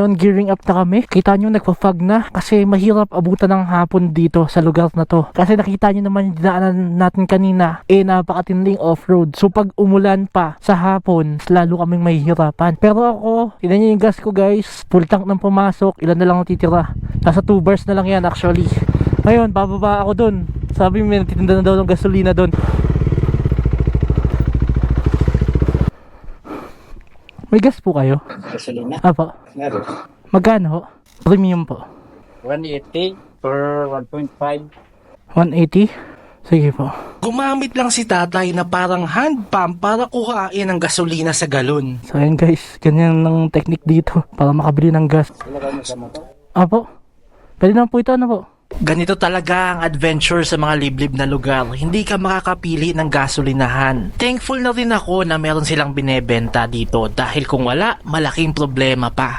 Ngayon, gearing up na kami. Kita nyo, nagpa-fog na kasi mahirap abutan ng hapon dito sa lugar na to. Kasi nakita nyo naman yung dinaanan natin kanina, eh napakatinding off-road. So pag umulan pa sa hapon, lalo kaming mahihirapan. Pero ako, tinan nyo yung gas ko guys. Full tank nang pumasok, ilan na lang ang titira. Nasa 2 bars na lang yan actually. Ngayon, bababa ako dun. Sabi may nagtitinda na daw ng gasolina dun. May gas po kayo? Gasolina. Apo. Meron. Magkano ho? Premium po. 180 per 1.5. 180? Sige po. Gumamit lang si tatay na parang hand pump para kuhain ang gasolina sa galon. So ayan guys, ganyan ang technique dito para makabili ng gas. Ilagay mo sa motor. Apo. Pwede naman po ito ano po? Ganito talaga ang adventure sa mga liblib na lugar. Hindi ka makakapili ng gasolinahan. Thankful na rin ako na meron silang binebenta dito dahil kung wala, malaking problema pa.